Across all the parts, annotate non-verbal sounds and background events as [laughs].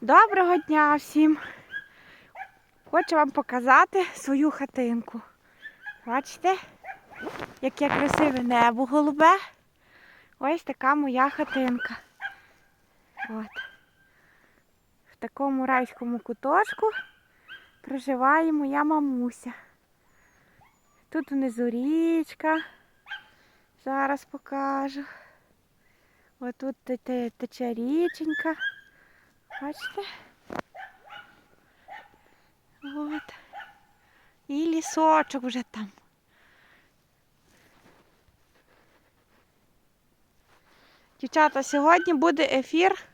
Доброго дня всім! Хочу вам показати свою хатинку. Бачите, яке красиве небо голубе. Ось така моя хатинка. От. В такому райському куточку проживає моя мамуся. Тут внизу річка. Зараз покажу. Ось тут те- те- тече річенька. Бачите? От. І лісочок вже там. Дівчата, сьогодні буде ефір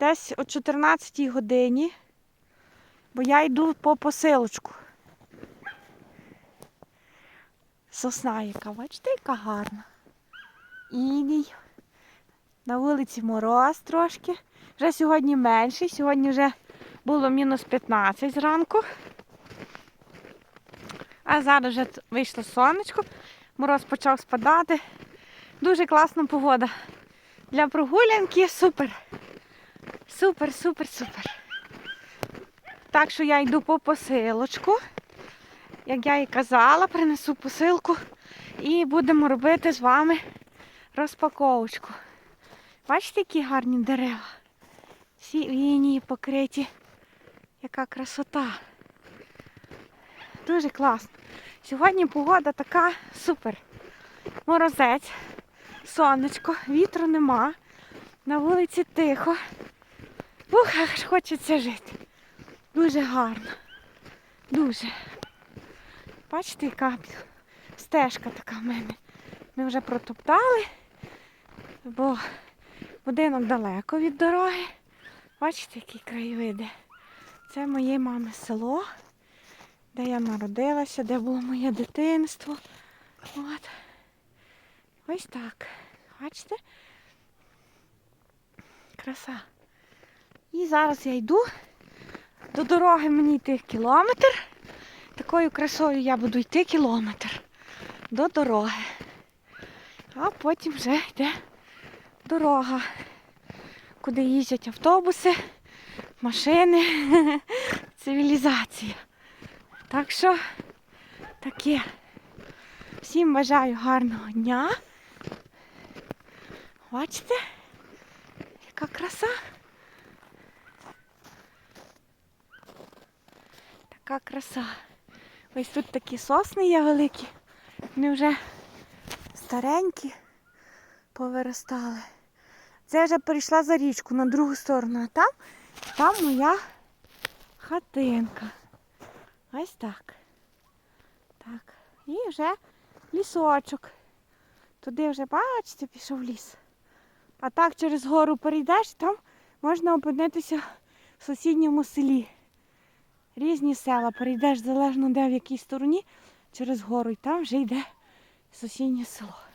десь о 14 годині, бо я йду по посилочку. Сосна яка, бачите, яка гарна. Іній. На вулиці мороз трошки. Вже сьогодні менший, сьогодні вже було мінус 15 зранку. А зараз вже вийшло сонечко, мороз почав спадати. Дуже класна погода. Для прогулянки супер. Супер, супер, супер. Так що я йду по посилочку. Як я і казала, принесу посилку і будемо робити з вами розпаковочку. Бачите, які гарні дерева? Всі лінії покриті. Яка красота. Дуже класно. Сьогодні погода така супер. Морозець, сонечко, вітру нема. На вулиці тихо. Ух, аж хочеться жити. Дуже гарно. Дуже. Бачите, яка стежка така в мене. Ми вже протоптали, бо будинок далеко від дороги. Бачите, які краєвиди. Це моє мами село, де я народилася, де було моє дитинство. От. Ось так. Бачите? Краса. І зараз я йду. До дороги мені йти кілометр. Такою красою я буду йти кілометр до дороги. А потім вже йде дорога, куди їздять автобуси, машини, [laughs] цивілізація. Так що таке. Всім бажаю гарного дня. Бачите, яка краса. Така краса. Ось тут такі сосни є великі. Вони вже старенькі повиростали. Це я вже перейшла за річку на другу сторону, а там, там моя хатинка. Ось так. Так. І вже лісочок. Туди вже, бачите, пішов ліс. А так через гору перейдеш, там можна опинитися в сусідньому селі. Різні села перейдеш залежно де в якій стороні, через гору, і там вже йде сусіднє село.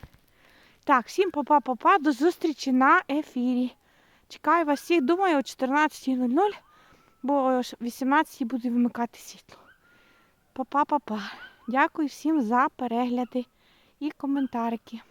Так, всім папа-папа, до зустрічі на ефірі. Чекаю вас всіх, думаю, о 14.00, бо о 18.00 буду вимикати світло. Папа-папа. Дякую всім за перегляди і коментарики.